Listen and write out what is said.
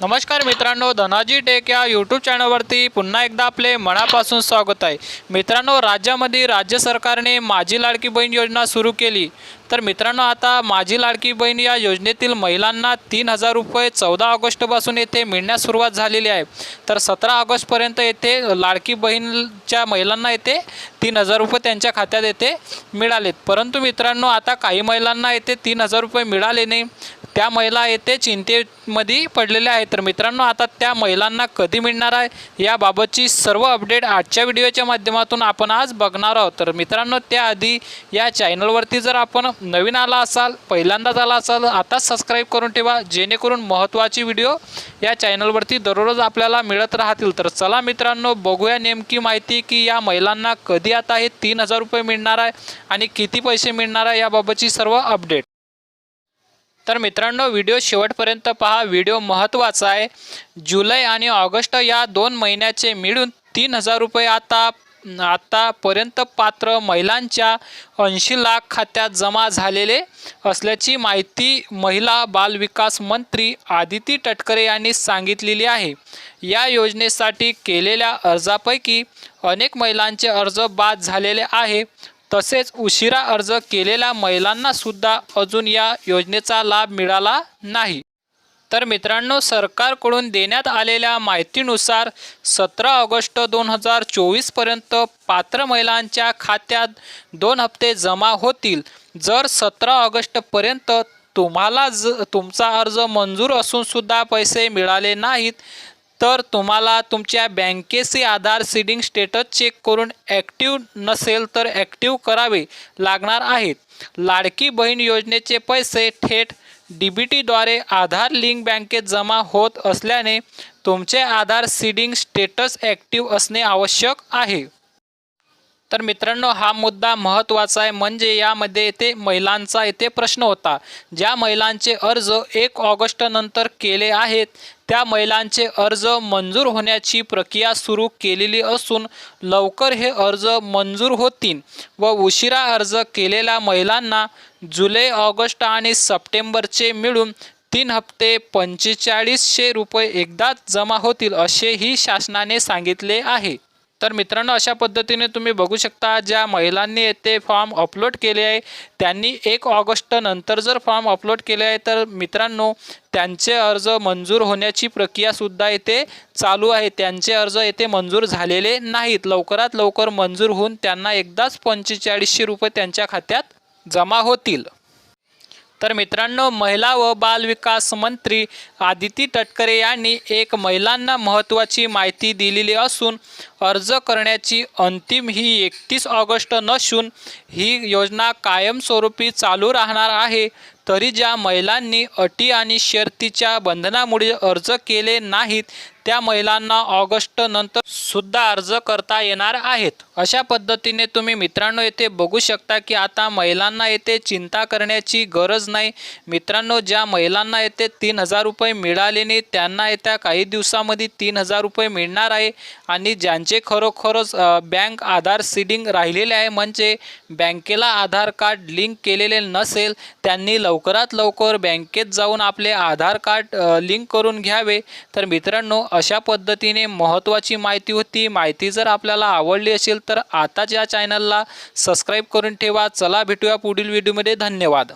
नमस्कार मित्रांनो धनाजी टेक या यूट्यूब चॅनलवरती पुन्हा एकदा आपले मनापासून स्वागत आहे. मित्रांनो राज्यामध्ये राज्य सरकारने माझी लाडकी बहीण योजना सुरू केली. तर मित्रांनो आता माझी लाडकी बहीण या योजनेतील महिलांना तीन हजार रुपये चौदा ऑगस्टपासून येथे मिळण्यास सुरुवात झालेली आहे. तर सतरा ऑगस्टपर्यंत येथे लाडकी बहीणच्या महिलांना येथे तीन हजार रुपये त्यांच्या खात्यात येथे मिळालेत. परंतु मित्रांनो आता काही महिलांना येथे तीन हजार रुपये मिळाले नाही. त्या महिला येथे चिंतेमध्ये पडलेल्या आहेत. तर मित्रांनो आता त्या महिलांना कधी मिळणार आहे याबाबतची सर्व अपडेट आजच्या व्हिडिओच्या माध्यमातून आपण आज बघणार आहोत. तर मित्रांनो त्याआधी या चॅनलवरती जर आपण नवीन आला असाल पहिल्यांदाच आला असाल आताच सबस्क्राईब करून ठेवा. जेणेकरून महत्त्वाची व्हिडिओ या चॅनलवरती दररोज आपल्याला मिळत राहतील. तर चला मित्रांनो बघूया नेमकी माहिती की या महिलांना कधी आता हे तीन हजार रुपये मिळणार आहे आणि किती पैसे मिळणार आहे याबाबतची सर्व अपडेट तर मित्रांनो व्हिडिओ शेवटपर्यंत पहा. व्हिडिओ महत्त्वाचा आहे. जुलै आणि ऑगस्ट या दोन महिन्याचे मिळून तीन हजार रुपये आता आतापर्यंत पात्र महिलांच्या ऐंशी लाख खात्यात जमा झालेले असल्याची माहिती महिला बालविकास मंत्री आदिती टटकरे यांनी सांगितलेली आहे. या योजनेसाठी केलेल्या अर्जापैकी अनेक महिलांचे अर्ज बाद झालेले आहे. तसेच उशिरा अर्ज केलेल्या महिलांनासुद्धा अजून या योजनेचा लाभ मिळाला नाही. तर मित्रांनो सरकारकडून देण्यात आलेल्या माहितीनुसार सतरा ऑगस्ट दोन हजार चोवीसपर्यंत पात्र महिलांच्या खात्यात दोन हप्ते जमा होतील. जर सतरा ऑगस्टपर्यंत तुम्हाला ज तुमचा अर्ज मंजूर असूनसुद्धा पैसे मिळाले नाहीत तर तुम्हाला तुमच्या बँकेचे आधार सीडिंग स्टेटस चेक करून ॲक्टिव्ह नसेल तर ॲक्टिव्ह करावे लागणार आहेत. लाडकी बहीण योजनेचे पैसे थेट डी बी टीद्वारे आधार लिंक बँकेत जमा होत असल्याने तुमचे आधार सीडिंग स्टेटस ॲक्टिव्ह असणे आवश्यक आहे. तर मित्रांनो हा मुद्दा महत्त्वाचा आहे. म्हणजे यामध्ये येथे महिलांचा येथे प्रश्न होता. ज्या महिलांचे अर्ज एक ऑगस्ट नंतर केले आहेत त्या महिलांचे अर्ज मंजूर होण्याची प्रक्रिया सुरू केलेली असून लवकर हे अर्ज मंजूर होतील व उशिरा अर्ज केलेल्या महिलांना जुलै ऑगस्ट आणि सप्टेंबरचे मिळून तीन हप्ते पंचेचाळीसशे रुपये एकदाच जमा होतील असेही शासनाने सांगितले आहे. तर मित्रांनो अशा पद्धतीने तुम्ही बघू शकता ज्या महिलांनी येथे फॉर्म अपलोड केले आहे त्यांनी एक ऑगस्ट नंतर जर फॉर्म अपलोड केले आहे तर मित्रांनो त्यांचे अर्ज मंजूर होण्याची प्रक्रियासुद्धा येथे चालू आहे. त्यांचे अर्ज येथे मंजूर झालेले नाहीत. लवकरात लवकर मंजूर होऊन त्यांना एकदाच पंचेचाळीसशे रुपये त्यांच्या खात्यात जमा होतील. तर मित्रांनो महिला व बालविकास मंत्री आदिती तटकरे यांनी एक महिलांना महत्त्वाची माहिती दिलेली असून अर्ज करण्याची अंतिम ही एकतीस ऑगस्ट नसून ही योजना कायमस्वरूपी चालू राहणार आहे. तरी ज्या महिलांनी अटी आणि शर्तीच्या बंधनामुळे अर्ज केले नाहीत त्या महिलांना ऑगस्ट नंतर सुद्धा अर्ज करता येणार आहेत. अशा पद्धतीने तुम्ही मित्रांनो येथे बघू शकता की आता महिलांना येथे चिंता करण्याची गरज नाही. मित्रांनो ज्या महिलांना येथे तीन हजार रुपये मिळाले नाही त्यांना येत्या काही दिवसामध्ये तीन हजार रुपये मिळणार आहे. आणि ज्यांचे खरोखरच बँक आधार सीडिंग राहिलेले आहे म्हणजे बँकेला आधार कार्ड लिंक केलेले नसेल त्यांनी लवकरात लवकर बँकेत जाऊन आपले आधार कार्ड लिंक करून घ्यावे. तर मित्रांनो अशा पद्धतीने महत्त्वाची माहिती होती. माहिती जर आपल्याला आवडली असेल तर आताच या चॅनलला सबस्क्राईब करून ठेवा. चला भेटूया पुढील व्हिडिओमध्ये धन्यवाद.